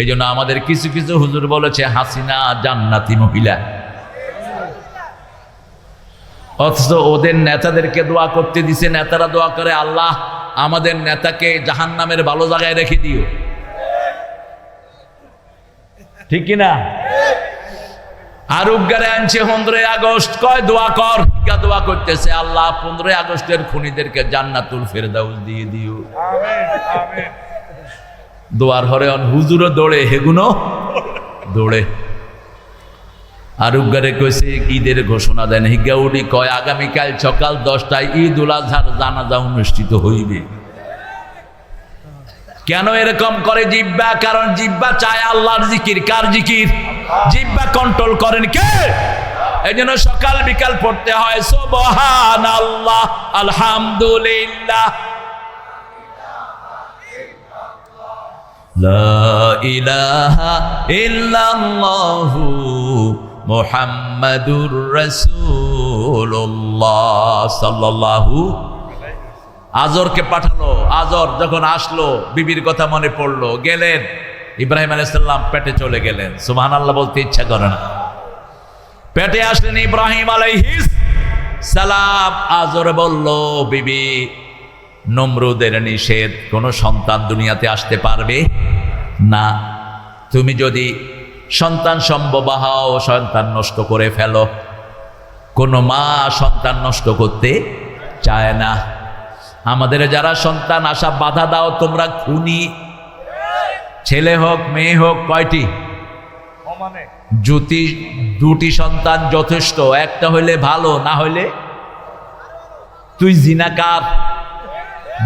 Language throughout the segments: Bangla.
এই জন্য আমাদের কিছু কিছু হুজুর বলেছে, হাসিনা জান্নাতি মহিলা। অথচ ওদের নেতাদেরকে দোয়া করতে দিছে, নেতারা দোয়া করে, আল্লাহ, আমাদের নেতাকে জাহান নামের ভালো জায়গায় রেখে দিও। ঠিক কিনা আর উদ্গারে আনছে, পনেরোই আগস্ট, কয় দোয়া কর? টিকা দোয়া করতেছে, আল্লাহ, পনেরোই আগস্টের খুনিদেরকে জান্নাতুল ফেরদাউস দিয়ে দিও। দোয়ার হরে অন, হুজুরও দৌড়ে হেগুনো দৌড়ে। আর কইছে, ঈদের ঘোষণা দেন হিগাউডি কয়, আগামীকাল সকাল দশটায় ঈদ উল আজহার জানাজা অনুষ্ঠিত হইবে। কেন এরকম করে জিব্বা? কারণ জিব্বা চায় আল্লাহর জিকির। কার জিকির? জিব্বা কন্ট্রোল করেন কে? এই জন্য সকাল বিকাল পড়তে হয় সোবহান আল্লাহ আলহামদুলিল্লাহ। মুহাম্মাদুর রাসূলুল্লাহ সাল্লাল্লাহু আজরকে পাঠালো, আজর যখন আসলো, বিবির কথা মনে পড়ল, গেলেন। ইব্রাহিম আলাইসাল্লাম পেটে চলে গেলেন। সুবহান আল্লাহ বলতে ইচ্ছা করে না। পেটে আসলেন ইব্রাহিম আলাইহিস সালাম, আজর বলল, বিবি নমরুদের নিষেধ, কোনো সন্তান দুনিয়াতে আসতে পারবে? না। তুমি যদি সন্তান সম্ভব হও, সন্তান নষ্ট করে ফেলো। কোনো মা সন্তান নষ্ট করতে চায় না। আমাদের যারা সন্তান আসা বাধা দাও, তোমরা খুনি। ছেলে হোক, মেয়ে হোক, কয়টি? জুতি দুটি সন্তান যথেষ্ট, একটা হইলে ভালো, না হইলে? তুই জিনাকার।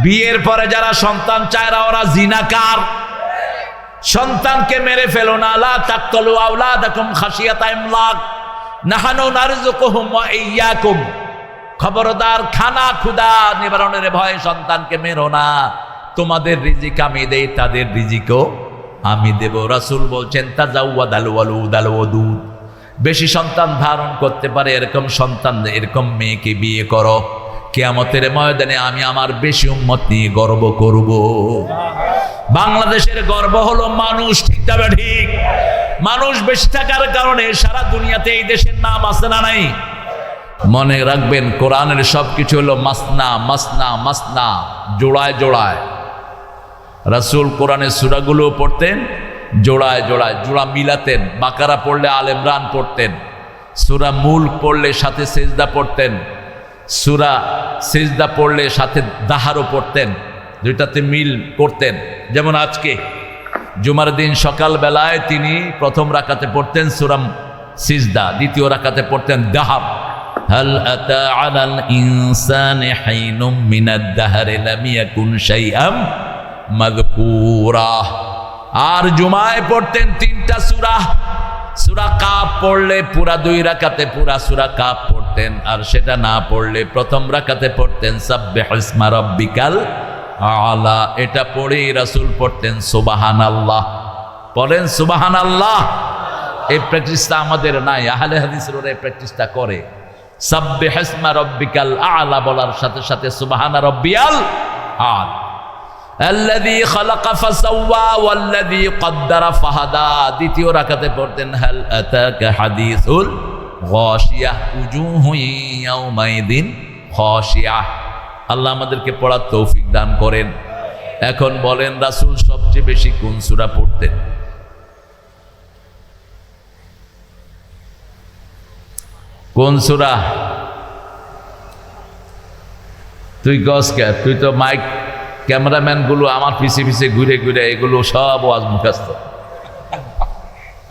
বিয়ের পরে যারা সন্তান চায়রা ওরা জিনাকার। সন্তানকে মেরে ফেলো না। লা তাকতলু আওলাদাকুম খাশিয়াতা ইমলাক। নাহানু নারযুকুহুম ওয়া ইয়্যাকুম খবরদার, খানা ক্ষুদা নিবারণের ভয়ে সন্তানকে মেরো না। তোমাদের রিজিক আমি দেই, তাদের রিজিকও আমি দেব। রাসূল বলছেন আল ওয়ালুদ আল ওয়াদুদ। বেশি সন্তান ধারণ করতে পারে এরকম সন্তান, এরকম মেয়েকে বিয়ে করো। কেয়ামতের ময়দানে আমি আমার বেশি উম্মত নিয়ে গর্ব করব। বাংলাদেশের গর্ব হলো মানুষ, ঠিক তবে ঠিক? মানুষ বেশি থাকার কারণে সারা দুনিয়াতে এই দেশের নাম আছে না নাই? মনে রাখবেন, কোরআনের সব কিছু হলো মাসনা মাসনা মাসনা, জোড়ায় জোড়ায়। রাসূল কোরআনের সুরাগুলো পড়তেন, জোড়ায় জোড়ায়। জোড়া মিলাতেন, বাকারা পড়লে আলেমরান পড়তেন, সুরা মূল পড়লে সাথে সেজদা পড়তেন। সুরা সেজদা পড়লে সাথে দাহারও পড়তেন দুইটাতে মিল করতেন যেমন আজকে জুমার দিন সকালবেলায় তিনি প্রথম রাকাতে পড়তেন সুরাম সিজদা দ্বিতীয় রাকাতে পড়তেন দাহাব هل أتى على الإنسان حين من الدهر لم يكن شيئا مذكورا আর জুমায় পড়তেন তিনটা সূরা সূরা কাপ পড়লে পুরা দুই রাকাতে পুরা সূরা কাপ পড়তেন, আর সেটা না পড়লে প্রথম রাখাতে পড়তেন সাব্বে হসমা আলা। এটা পড়েই রাসুল পড়তেন সুবাহান আল্লাহ পড়েন সুবাহান আল্লাহ এই প্র্যাকটিসটা আমাদের নাই, আহলে হাদিসের ওরা এই প্র্যাকটিসটা করে। সাব্বে হসমা রব্বিকাল আলা বলার সাথে সাথে সুবাহানা রব্বিয়াল আল। আল্লাযী খালাকা ফাসাওয়া ওয়াল্লাযী ফাহাদা। দ্বিতীয় রাকাতে পড়তেন হাদিসুল গাশিয়াহ আল্লাহ আমাদেরকে পড়ার তৌফিক দান করেন। এখন বলেন, রাসূল সবচেয়ে বেশি কোন সূরা পড়তেন? কোন সূরা? তুই গস কে? তুই তো মাইক ক্যামেরাম্যানগুলো আমার পিছে পিছে ঘুরে ঘুরে এগুলো সব ওয়াজ মুখাস্ত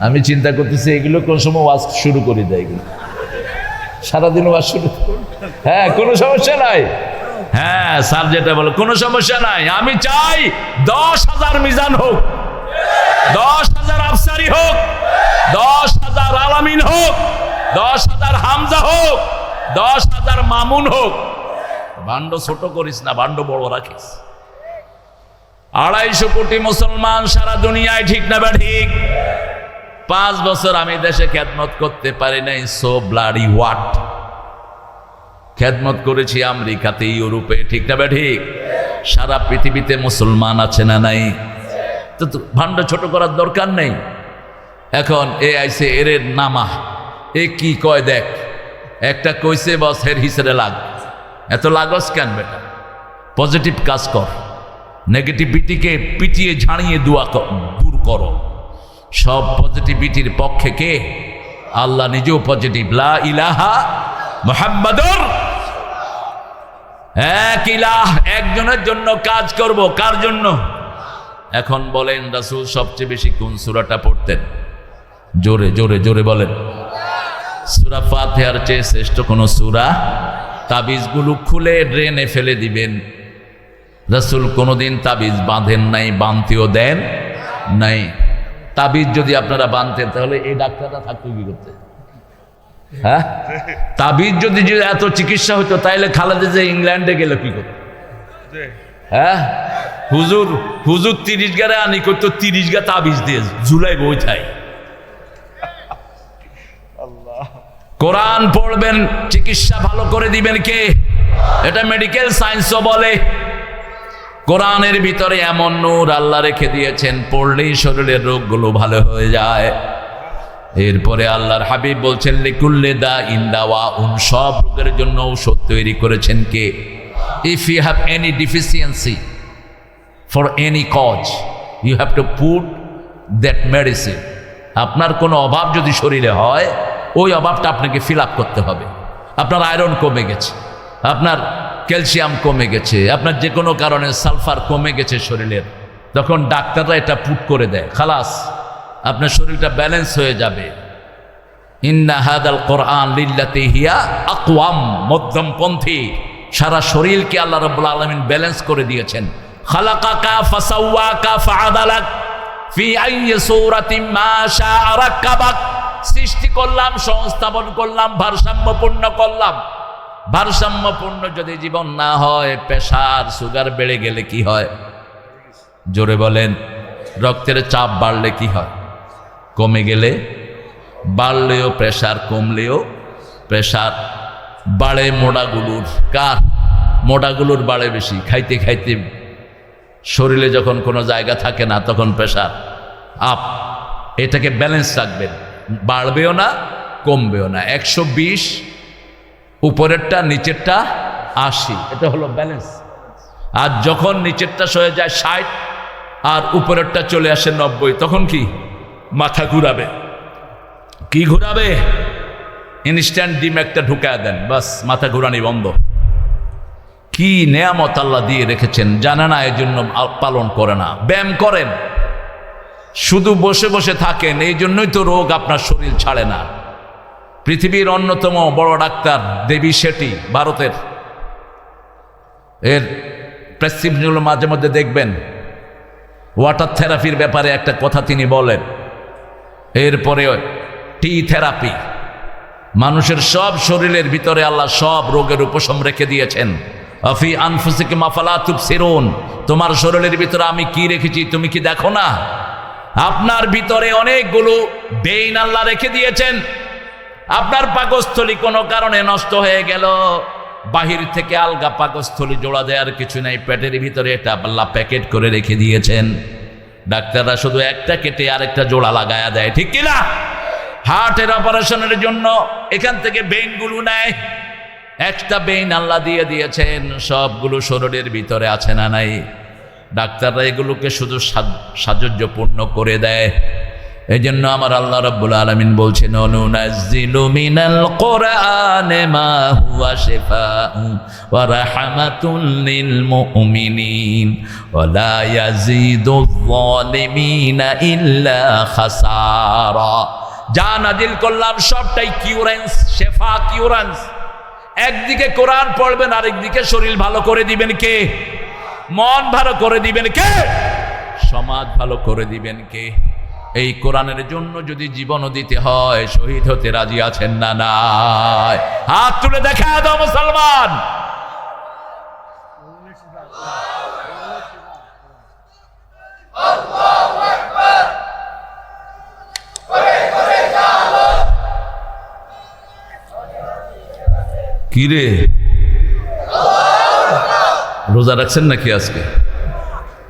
আমি চিন্তা করতেছি, এগুলো কোন সময় ওয়াজ শুরু করে দেয় এগুলো সারাদিন ওয়াজ শুরু হ্যাঁ কোনো সমস্যা নাই। হ্যাঁ স্যার যেটা বলো, কোনো সমস্যা নাই। আমি চাই দশ হাজার মিজান হোক, দশ হাজার আফসারি হোক, দশ হাজার আলামিন হোক, দশ হাজার হামজা হোক, দশ হাজার মামুন হোক। ভাণ্ড ছোট করিস না ভাণ্ড বড় রাখিস। আড়াইশো কোটি মুসলমান সারা দুনিয়ায় ঠিক না বা ঠিক? পাঁচ বছর আমি দেশে খেদমত করতে পারি নাই সো ব্লাডি ওয়াট খেদমত করেছি আমেরিকাতে, ইউরোপে, ঠিক না ঠিক? সারা পৃথিবীতে মুসলমান আছে না নাই? তো ভাণ্ড ছোট করার দরকার নেই। এখন এ আইসে এর নামা, এ কি কয় দেখ? একটা কইছে, বস হের হিসেবে লাগ। এত লাগস কেন বেটা? পজিটিভ কাজ কর। নেগেটিভিটিকে পিটিয়ে, ঝাড়িয়ে, দুয়া দূর করো। সব পজিটিভিটির পক্ষে কে? আল্লাহ নিজেও পজিটিভ লা ইলাহা মোহাম্মদুর এক ইলাহ, একজনের জন্য কাজ করব, কার জন্য? এখন বলেন রাসূল, সবচেয়ে বেশি কোন সূরাটা পড়তেন? জোরে জোরে জোরে বলেন। সূরা ফাতিহার চেয়ে শ্রেষ্ঠ কোন সূরা? তাবিজগুলো খুলে ড্রেনে ফেলে দিবেন। রাসূল কোনোদিন তাবিজ বাঁধেন নাই বাঁধতেও দেন নাই। তাবিজ যদি আপনারা বাঁধতেন তাহলে এই ডাক্তাররা থাকতো কি করতে? হ্যাঁ? তাবিজ যদি এত চিকিৎসা হতো খালেদা যে ইংল্যান্ডে গেল কি করতো? হ্যাঁ? হুজুর হুজুর তিরিশ গারে আনি করতো তিরিশ গা তাবিজ দিয়ে জুলাই বই থাই কোরআন পড়বেন চিকিৎসা ভালো করে দিবেন কে? এটা মেডিকেল সায়েন্সও বলে। কোরআনের ভিতরে এমন নূর আল্লাহ রেখে দিয়েছেন, পড়লেই শরীরের রোগগুলো ভালো হয়ে যায়। এরপরে আল্লাহর হাবিব বলছেন, লিকুল্লে দা ইন্দাওয়া উন সব রোগের জন্য ঔষধ তৈরি করেছেন কে? If you have any deficiency for any cause you have to put that medicine আপনার কোনো অভাব যদি শরীরে হয়, ওই অভাবটা আপনাকে ফিল করতে হবে। আপনার আয়রন কমে গেছে। আপনার ক্যালসিয়াম কমে গেছে। আপনার যে কোনো কারণে সালফার কমে গেছে শরীরের। তখন ডাক্তাররা এটা পুট করে দেয়। খালাস, আপনার শরীরটা ব্যালেন্স হয়ে যাবে। ইন্না হাদাল কোরআন লিল্লাতে হিয়া আকওয়াম, মধ্যমপন্থী। সারা শরীরকে আল্লাহ রাব্বুল আলামিন ব্যালেন্স করে দিয়েছেন। খালাকাকা ফাসাওয়াকা ফাআদালাক ফি আইয়ি সূরাতিন মা শাআ রাক্কাবাক। সৃষ্টি করলাম, সংস্থাপন করলাম, ভারসাম্যপূর্ণ করলাম। ভারসাম্যপূর্ণ যদি জীবন না হয় প্রেশার সুগার বেড়ে গেলে কি হয়? জোরে বলেন, রক্তের চাপ বাড়লে কি হয়? কমে গেলে? বাড়লেও প্রেশার, কমলেও প্রেশার। বাড়ে মোড়াগুলোর, কার? মোড়াগুলোর বাড়ে বেশি। খাইতে খাইতে শরীরে যখন কোনো জায়গা থাকে না, তখন প্রেশার আপ। এটাকে ব্যালেন্স রাখবেন। বাড়বেও না, কমবেও না। একশো বিশ উপরেরটা নিচেরটা আশি। এটা হলো ব্যালেন্স আর যখন নিচেরটা সয়ে যায় ষাট আর উপরেরটা চলে আসে নব্বই তখন কি? মাথা ঘুরাবে। কি ঘুরাবে? ইনস্ট্যান্ট ডিম একটা ঢুকায় দেন বাস মাথা ঘুরানি বন্ধ। কি নেয়ামত আল্লাহ দিয়ে রেখেছেন জানে না এই জন্য পালন করে না। ব্যায়াম করেন। শুধু বসে বসে থাকেন এই জন্যই তো রোগ আপনার শরীর ছাড়ে না। পৃথিবীর অন্যতম বড় ডাক্তার দেবী শেঠি, ভারতের। এর প্রেসক্রিপশনগুলো মাঝে মধ্যে দেখবেন ওয়াটার থেরাপির ব্যাপারে একটা কথা তিনি বলেন। এরপরে টি থেরাপি মানুষের সব শরীরের ভিতরে আল্লাহ সব রোগের উপশম রেখে দিয়েছেন। আফি আনফুসিকে মাফালা সিরুন তোমার শরীরের ভিতরে আমি কি রেখেছি তুমি কি দেখো না? আপনার ভিতরে অনেকগুলো বেইন আল্লাহ রেখে দিয়েছেন। আপনার পাকস্থলী কোনো কারণে নষ্ট হয়ে গেল। বাহির থেকে আলগা পাকস্থলী জোড়া দেওয়ার কিছু নাই, পেটের ভিতরে এটা আল্লাহ প্যাকেট করে রেখে দিয়েছেন। ডাক্তাররা শুধু একটা কেটে আরেকটা জোড়া লাগায়া দেয়, ঠিক কিনা হার্টের অপারেশনের জন্য এখান থেকে বেইনগুলো নেয়। একটা বেইন আল্লাহ দিয়ে দিয়েছেন, সবগুলো শরীরের ভিতরে আছে না নাই। ডাক্তাররা এগুলোকে শুধু সাজ- সাজুজ্যপূর্ণ করে দেয়। এই জন্য আমার আল্লাহ রাব্বুল আলামিন বলছেন কোরআনে যা নাজিল করলাম সবটাই কিউরেন্স, শেফা কিউরেন্স। একদিকে কোরআন পড়বেন, আরেকদিকে শরীর ভালো করে দিবেন কে? মন ভালো করে দিবেন কে? সমাজ ভালো করে দিবেন কে? এই কোরআনের জন্য যদি জীবনও দিতে হয়, শহীদ হতে রাজি আছেন না, নাই। হাত তুলে দেখা দাও মুসলমান। কিরে রোজা রাখছেন নাকি আজকে?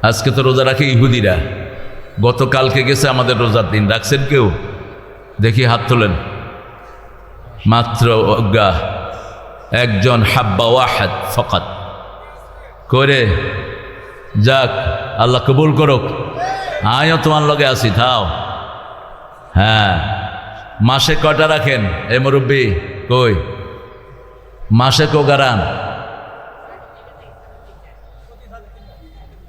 আজকে তো রোজা রাখে ইহুদিরা। গতকালকে গেছে আমাদের রোজার দিন। রাখছেন কেউ? দেখি হাত তোলেন। মাত্র অজ্ঞা একজন হাব্বা ওয়াহাদ ফকাত। করে যাক, আল্লাহ কবুল করুক। আমিও তোমার লগে আছি, থাও। হ্যাঁ মাসে কটা রাখেন? এ মুরব্বী, কই? মাসে কোগারান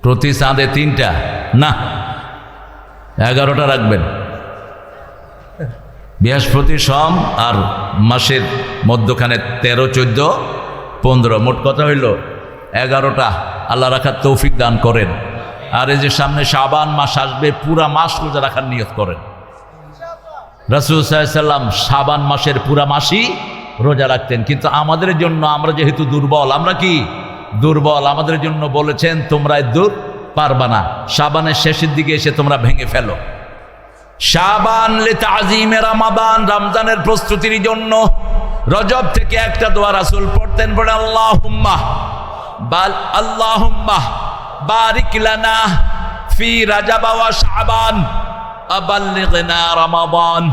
প্রতি চাঁদে তিনটা। না এগারোটা রাখবেন। বৃহস্পতি সম আর মাসের মধ্যখানে তেরো, চোদ্দ, পনেরো। মোট কথা হইল, এগারোটা। আল্লাহ রাখার তৌফিক দান করেন। আর এই যে সামনে সাবান মাস আসবে, পুরা মাস রোজা রাখার নিয়ত করেন। রাসুল সাল্লাম শাবান মাসের পুরা মাসই রোজা রাখতেন। কিন্তু আমাদের জন্য আমরা যেহেতু দুর্বল, আমরা কি? দুর্বল। আমাদের জন্য বলেছেন তোমরা দূর পারবা না। শাবানের শেষের দিকে এসে তোমরা ভেঙে ফেলো। শাবান লে তাজিমে রামাদান, রমজানের প্রস্তুতির জন্য রজব থেকে একটা দোয়া রাসুল পড়তেন বলে আল্লাহ বাল আল্লাহ বারিক লানা ফি রাজাবা ওয়া শাবান, আবাল্লিগনা রমাদান।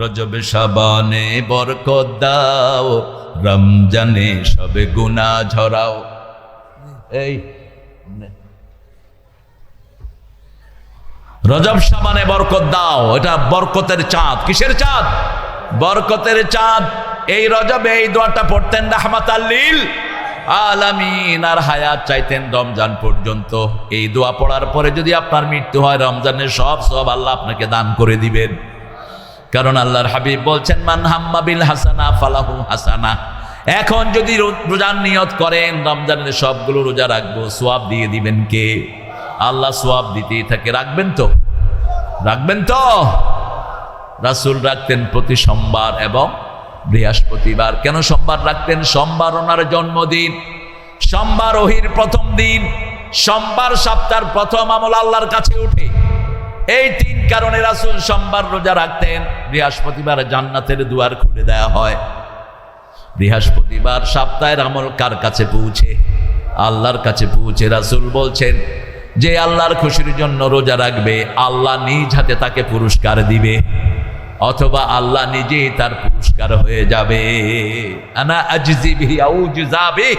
রজব শাবানে বরকত দাও, রমজানে সবে গুনাহ ঝরাও। এই রজব সাবানে বরকত দাও, এটা বরকতের চাঁদ। কিসের চাঁদ? বরকতের চাঁদ। এই রজবে এই দোয়াটা পড়তেন রাহমাত আল্লিল আলামিন আর হায়াত চাইতেন রমজান পর্যন্ত। এই দোয়া পড়ার পরে যদি আপনার মৃত্যু হয়, রমজানের সব সব আল্লাহ আপনাকে দান করে দিবেন। কারণ আল্লাহর হাবিব বলছেন, মান হাম্মা হাসানা ফালাহু হাসানা। এখন যদি রোজার নিয়ত করেন, রমজানের সবগুলো রোজা রাখব সোয়াব দিয়ে দিবেন কে? আল্লাহ সোয়াব দিতেই থাকে। রাখবেন তো? রাখবেন তো? রাসূল রাখতেন প্রতি সোমবার এবং বৃহস্পতিবার। কেন সোমবার রাখতেন? সোমবার ওনার জন্মদিন। সোমবার ওহির প্রথম দিন। সোমবার সপ্তাহের প্রথম আমল আল্লাহর কাছে উঠে। এই তিন কারণে রাসূল সোমবার রোজা রাখতেন। বৃহস্পতিবার জান্নাতের দুয়ার খুলে দেওয়া হয়। বৃহস্পতিবার সপ্তাহের আমল কার কাছে পৌঁছে? আল্লাহর কাছে পৌঁছে রাসূল বলছেন যে আল্লাহর খুশির জন্য রোজা রাখবে, আল্লাহ নিজ হাতে তাকে পুরস্কার দিবে, অথবা আল্লাহ নিজেই তার পুরস্কার হয়ে যাবে। জুজাবি।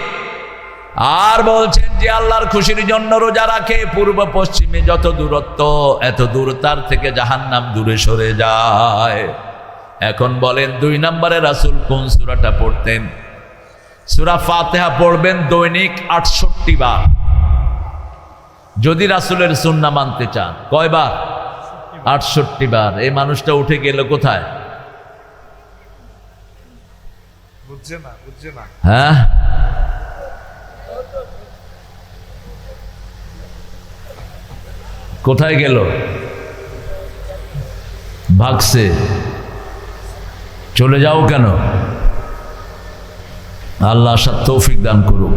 আর বলছেন যে আল্লাহর খুশির জন্য রোজা রাখে, পূর্ব পশ্চিমে যত দূরত্ব, এত দূর তার থেকে জাহান্নাম দূরে সরে যায়। এখন বলেন, দুই নম্বরে রাসূল কোন সুরাটা পড়তেন? সুরা ফাতেহা পড়বেন দৈনিক আটষট্টি বার। যদি রাসূলের সুন্নাহ মানতে চান কয়বার? আটষট্টি বার। এই মানুষটা উঠে গেল কোথায়? হ্যাঁ? কোথায় গেল? ভাগছে। চলে যাও কেন? আল্লাহ আসার তৌফিক দান করুক।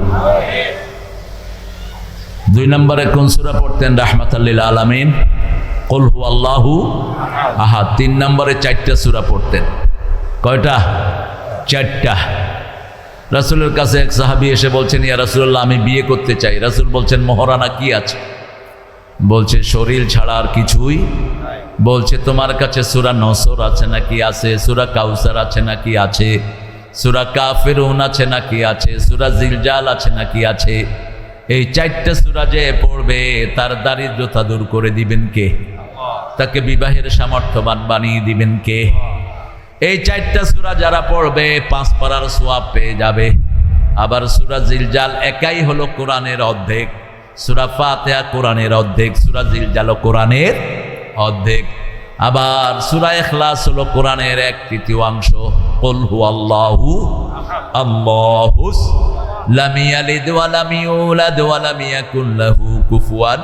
দুই নম্বরে কোন সূরা পড়তেন? রাহমাত আল্লিল আলামিন। কলহু আল্লাহু আহা তিন নম্বরে চারটা সুরা পড়তেন। কয়টা? চারটা। রাসুলের কাছে এক সাহাবী এসে বলছেন, ইয়া রাসুল্লাহ আমি বিয়ে করতে চাই। রাসূল বলছেন, মহারানা কি আছে? বলছে, শরীর ছাড়া আর কিছুই বলছে, তোমার কাছে সুরা নসর আছে নাকি আছে? সুরা কাউসার আছে নাকি আছে? সুরা কাফেরুন আছে নাকি আছে? সুরা জিলজাল আছে নাকি আছে? এই চারটা সুরা যে পড়বে, তার দারিদ্রতা দূর করে দিবেন কে? তাকে বিবাহের সামর্থ্যবান বানিয়ে দিবেন কে? এই চারটা সুরা যারা পড়বে, পাঁচ পাড়ার সোয়াব পেয়ে যাবে। আবার সুরা জিলজাল একাই হলো কোরআনের অর্ধেক। সুরা ফাতেহা কোরআনের অর্ধেক, সুরা জিলজাল কোরআনের অর্ধেক। আবার সুরা এখলাস হলো কোরআনের এক তৃতীয়াংশ। কল হু আল্লাহু আল্লাহুস লাম ওয়ালামিউলাদ ওয়ালামিয়াকুল্লাহু কুফুয়ান।